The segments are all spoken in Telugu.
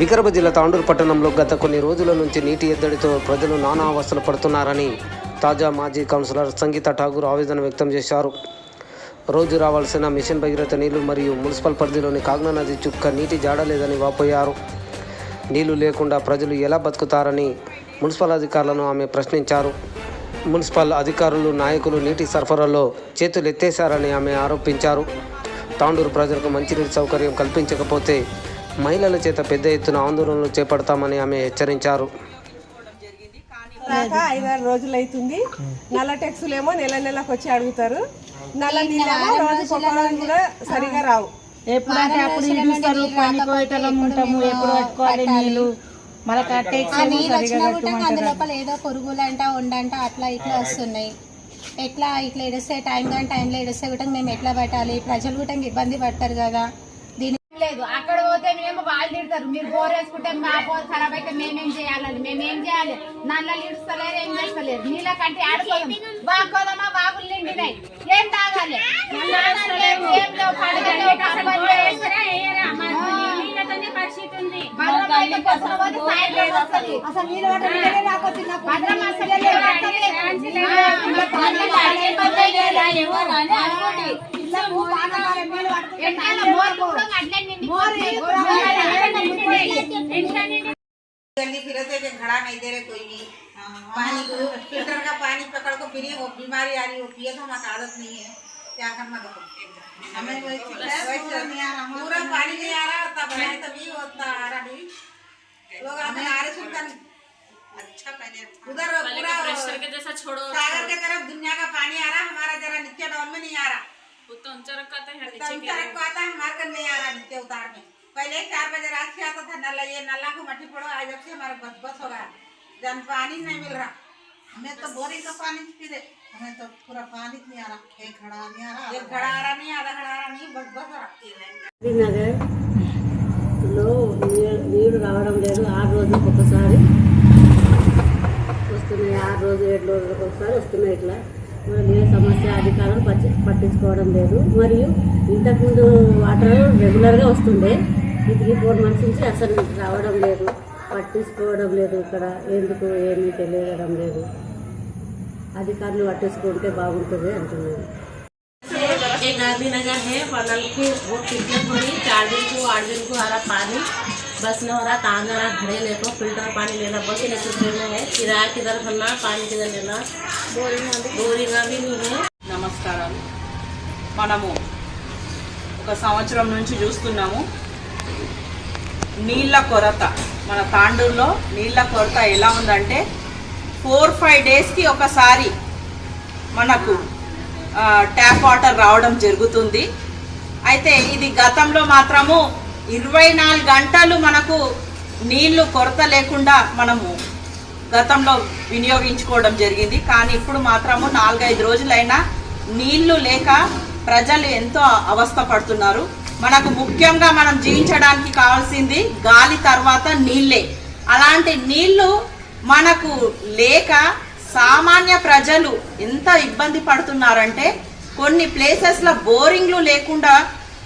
వికారాబాద్ జిల్లా తాండూరు పట్టణంలో గత కొన్ని రోజుల నుంచి నీటి ఎద్దడితో ప్రజలు నానా అవస్థలు పడుతున్నారని తాజా మాజీ కౌన్సిలర్ సంగీత ఠాగూర్ ఆవేదన వ్యక్తం చేశారు. రోజు రావాల్సిన మిషన్ భగీరథ నీళ్ళు మరియు మున్సిపల్ పరిధిలోని కాగ్నా నది చుక్క నీటి జాడలేదని వాపోయారు. నీళ్ళు లేకుండా ప్రజలు ఎలా బతుకుతారని మున్సిపల్ అధికారులను ఆమె ప్రశ్నించారు. మున్సిపల్ అధికారులు నాయకులు నీటి సరఫరాలో చేతులు ఎత్తేశారని ఆమె ఆరోపించారు. తాండూరు ప్రజలకు మంచినీటి సౌకర్యం కల్పించకపోతే మహిళల చేత పెద్ద ఎత్తున ఆందోళనలు చేపడతామని ఆమె హెచ్చరించారు. ఐదారు రోజులు అవుతుంది నల్ల టెక్సులు ఏమో నెల నెలకు వచ్చి అడుగుతారు. నల్ల నీళ్ళేమో రోజు కూడా సరిగా రావు. ఎప్పుడంటే అప్పుడు ఇడుస్తారు పని కోయటలం ఉంటాము ఎప్పుడు కట్టుకోవాలి నీళ్ళు. మళ్ళీ కట్టేసి నీళ్ళు వచ్చినా కూడా అందు లోపల ఏదో పురుగులంట ఉండంట అట్లా ఇట్లా వస్తున్నాయి. ఎట్లా ఇట్లా ఎడిస్తే టైం కానీ టైంలో ఎడిస్తే కూడా మేము ఎట్లా పట్టాలి? ప్రజలు కూడా ఇబ్బంది పడతారు కదా. దీని లేదు వాళ్ళు తిడతారు. మీరు బోర్ వేసుకుంటే మా బోర్ ఖరాబ్ అయితే మేమేం చేయాలని మేమేం చేయాలి? నల్లలు ఇడుస్తలేరు ఏం చేస్తలేరు. నీళ్ళ కంటే ఆడుకోదాం. బాగోదమా బాగులు నిండినాయి. ఏం తాగాలి? ఏం లేవు, పడగలు, కప్పలు. భద్రం అయితే जल्दी फिरते थे घड़ा नहीं दे रहे कोई भी हाँ, पानी को फ़िल्टर का पानी पकड़ को फिर वो बीमारी आ रही होती है तो हमारा आदत नहीं है। क्या करना तो हमें पूरा पानी नहीं आ रहा होता बनाए तभी होता आ रहा भी लोग हमें आ रहे सुनकर अच्छा पहले अच्छा। उधर पूरा सागर के तरफ़ दुनिया का पानी आ रहा हमारा जरा नीचे डाउन में नहीं आ रहा। तो ऊंचा रखा आता है हमारे कर नहीं आ रहा नीचे उतार में पहले चार बजे रात से आता था नल्ला ये नल्ला को मट्टी पड़ो आज जब से हमारा बस बस हो गया जन पानी नहीं मिल रहा हमें तो बोरिंग का पानी पी दे हमें तो पूरा पानी नहीं आ रहा एक घड़ा नहीं आ रहा एक घड़ा आ रहा नहीं आधा घड़ा आ रहा नहीं बस बस हो रहा నగర్లో నీళ్ళు నీళ్లు రావడం లేదు ఆరు రోజులకు ఒకసారి వస్తున్నాయి ఆరు రోజు ఏడు రోజులకు ఒకసారి వస్తున్నాయి ఇట్లా మరి ఏ సమస్య అధికారులు పట్టి పట్టించుకోవడం లేదు మరియు ఇంతకుముందు వాటర్ రెగ్యులర్గా వస్తుండే ఈ త్రీ ఫోర్ మంత్స్ నుంచి అసలు రావడం లేదు పట్టించుకోవడం లేదు ఇక్కడ ఎందుకు ఏమీ తెలియడం లేదు అధికారులు పట్టించుకుంటే బాగుంటుంది అంటున్నాను एक गांधी नगर है पनल की वो कितने थोड़ी चार दिन को आठ दिन को आ रहा पानी बस न हो रहा तांगा रहा घड़े लेको फिल्टर पानी लेना बस इन्हें रुपये में है किराया किधर भरना पानी किधर लेना बोरिंग भी नहीं है నమస్కారాలు మనము ఒక సంవత్సరం నుంచి చూస్తున్నాము నీళ్ళ కొరత మన తాండూరులో నీళ్ళ కొరత ఎలా ఉందంటే ఫోర్ ఫైవ్ డేస్కి ఒకసారి మనకు ఆ, ట్యాప్ వాటర్ రావడం జరుగుతుంది అయితే ఇది గతంలో మాత్రము ఇరవై నాలుగు గంటలు మనకు నీళ్ళు కొరత లేకుండా మనము గతంలో వినియోగించుకోవడం జరిగింది. కానీ ఇప్పుడు మాత్రము నాలుగైదు రోజులైనా నీళ్ళు లేక ప్రజలు ఎంతో అవస్థ పడుతున్నారు. మనకు ముఖ్యంగా మనం జీవించడానికి కావాల్సింది గాలి తర్వాత నీళ్ళే. అలాంటి నీళ్ళు మనకు లేక సామాన్య ప్రజలు ఎంత ఇబ్బంది పడుతున్నారంటే కొన్ని ప్లేసెస్లో బోరింగ్లు లేకుండా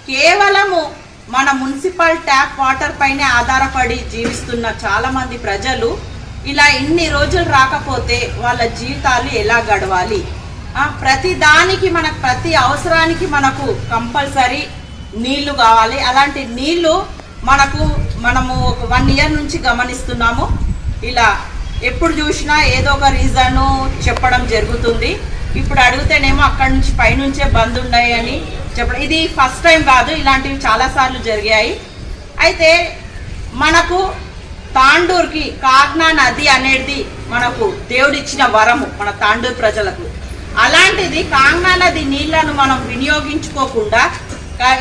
కేవలము మన మున్సిపల్ ట్యాప్ వాటర్ పైనే ఆధారపడి జీవిస్తున్న చాలా మంది ప్రజలు ఇలా ఇన్ని రోజులు రాకపోతే వాళ్ళ జీవితాలు ఎలా గడవాలి? ప్రతి దానికి మనకు ప్రతి అవసరానికి మనకు కంపల్సరీ నీళ్ళు కావాలి. అలాంటి నీళ్ళు మనకు మనము ఒక వన్ ఇయర్ నుంచి గమనిస్తున్నాము. ఇలా ఎప్పుడు చూసినా ఏదో ఒక రీజను చెప్పడం జరుగుతుంది. ఇప్పుడు అడిగితేనేమో అక్కడి నుంచి పైనుంచే బంద్ ఉన్నాయని చెప్పడం. ఇది ఫస్ట్ టైం కాదు ఇలాంటివి చాలాసార్లు జరిగాయి. అయితే మనకు తాండూరుకి కాగ్నా నది అనేది మనకు దేవుడిచ్చిన వరము మన తాండూరు ప్రజలకు. అలాంటిది కాంగ్నా నది నీళ్ళను మనం వినియోగించుకోకుండా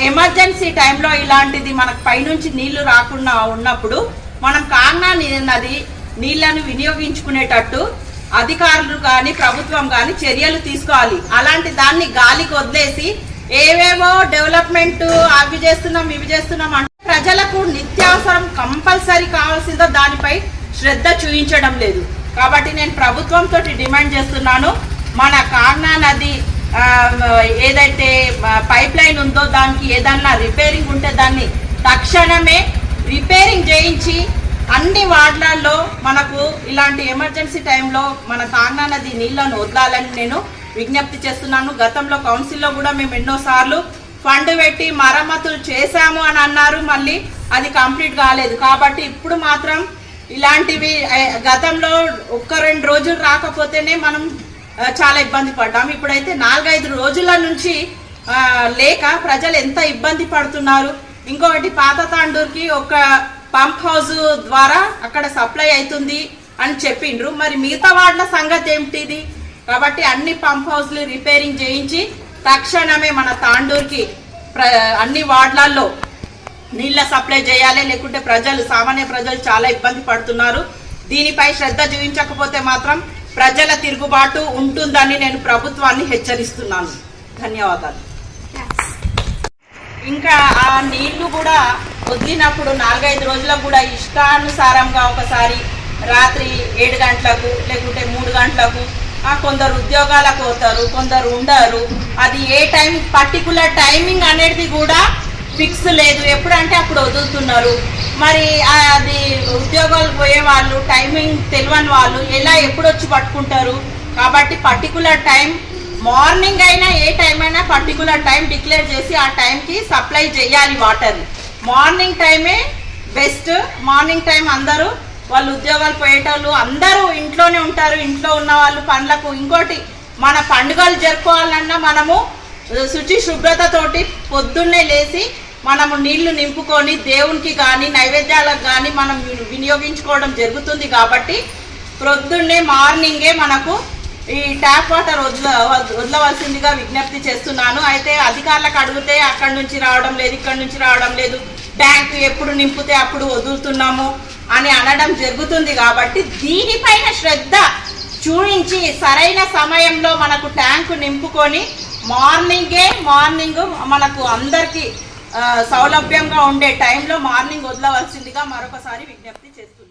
ఎమర్జెన్సీ టైంలో ఇలాంటిది మనకు పైనుంచి నీళ్ళు రాకుండా ఉన్నప్పుడు మనం కాంగ్నా నది నీళ్ళను వినియోగించుకునేటట్టు అధికారులు కానీ ప్రభుత్వం కానీ చర్యలు తీసుకోవాలి. అలాంటి దాన్ని గాలికి వదిలేసి ఏవేవో డెవలప్మెంట్ అవి చేస్తున్నాం ఇవి చేస్తున్నాం అంటే ప్రజలకు నిత్యావసరం కంపల్సరీ కావాల్సిందో దానిపై శ్రద్ధ చూపించడం లేదు. కాబట్టి నేను ప్రభుత్వంతో డిమాండ్ చేస్తున్నాను. మన కాగ్నా నది ఏదైతే పైప్ లైన్ ఉందో దానికి ఏదన్నా రిపేరింగ్ ఉంటే దాన్ని తక్షణమే రిపేరింగ్ చేయించి అన్ని వార్డులలో మనకు ఇలాంటి ఎమర్జెన్సీ టైంలో మన కాంగ్నా నది నీళ్ళను వదలాలని నేను విజ్ఞప్తి చేస్తున్నాను. గతంలో కౌన్సిల్లో కూడా మేము ఎన్నోసార్లు ఫండ్ పెట్టి మరమ్మతులు చేశాము అని అన్నారు. మళ్ళీ అది కంప్లీట్ కాలేదు. కాబట్టి ఇప్పుడు మాత్రం ఇలాంటివి గతంలో ఒక్క రెండు రోజులు రాకపోతేనే మనం చాలా ఇబ్బంది పడ్డాము ఇప్పుడైతే నాలుగైదు రోజుల నుంచి లేక ప్రజలు ఎంత ఇబ్బంది పడుతున్నారు. ఇంకొకటి పాత తాండూరుకి ఒక పంప్ హౌస్ ద్వారా అక్కడ సప్లై అవుతుంది అని చెప్పిండ్రు. మరి మిగతా వాటిల సంగతి ఏమిటిది? కాబట్టి అన్ని పంప్ హౌస్లు రిపేరింగ్ చేయించి తక్షణమే మన తాండూరుకి ప్ర అన్ని వార్డులలో నీళ్ళ సప్లై చేయాలి. లేకుంటే ప్రజలు సామాన్య ప్రజలు చాలా ఇబ్బంది పడుతున్నారు. దీనిపై శ్రద్ధ చూపించకపోతే మాత్రం ప్రజల తిరుగుబాటు ఉంటుందని నేను ప్రభుత్వాన్ని హెచ్చరిస్తున్నాను. ధన్యవాదాలు. ఇంకా ఆ నీళ్ళు కూడా వదిలినప్పుడు నాలుగైదు రోజులకు కూడా ఇష్టానుసారంగా ఒకసారి రాత్రి ఏడు గంటలకు లేకుంటే మూడు గంటలకు కొందరు ఉద్యోగాలకు పోతారు కొందరు ఉండరు. అది ఏ టైం పర్టికులర్ టైమింగ్ అనేది కూడా ఫిక్స్ లేదు. ఎప్పుడంటే అప్పుడు వదులుతున్నారు. మరి అది ఉద్యోగాలకు పోయే వాళ్ళు టైమింగ్ తెలియని వాళ్ళు ఎలా ఎప్పుడు వచ్చి పట్టుకుంటారు? కాబట్టి పర్టికులర్ టైం మార్నింగ్ అయినా ఏ టైం అయినా పర్టికులర్ టైం డిక్లేర్ చేసి ఆ టైంకి సప్లై చేయాలి వాటర్. మార్నింగ్ టైమే బెస్ట్. మార్నింగ్ టైం అందరూ వాళ్ళు ఉద్యోగాలు పోయేటోళ్ళు అందరూ ఇంట్లోనే ఉంటారు. ఇంట్లో ఉన్న వాళ్ళు పండ్లకు ఇంకోటి మన పండుగలు జరుపుకోవాలన్నా మనము శుచి శుభ్రతతోటి పొద్దున్నే లేచి మనము నీళ్ళు నింపుకొని దేవునికి కానీ నైవేద్యాలకు కానీ మనం వినియోగించుకోవడం జరుగుతుంది కాబట్టి ప్రొద్దున్నే మార్నింగే మనకు ఈ ట్యాప్ వాటర్ వదల వదలవలసిందిగా విజ్ఞప్తి చేస్తున్నాను. అయితే అధికారులకు అడిగితే అక్కడి నుంచి రావడం లేదు ఇక్కడి నుంచి రావడం లేదు. ట్యాంక్ ఎప్పుడు నింపితే అప్పుడు వదులుతున్నాము అని అనడం జరుగుతుంది కాబట్టి దీనిపైన శ్రద్ధ చూపించి సరైన సమయంలో మనకు ట్యాంకు నింపుకొని మార్నింగే మార్నింగ్ మనకు అందరికీ సౌలభ్యంగా ఉండే టైంలో మార్నింగ్ వదలవలసిందిగా మరొకసారి విజ్ఞప్తి చేస్తున్నాను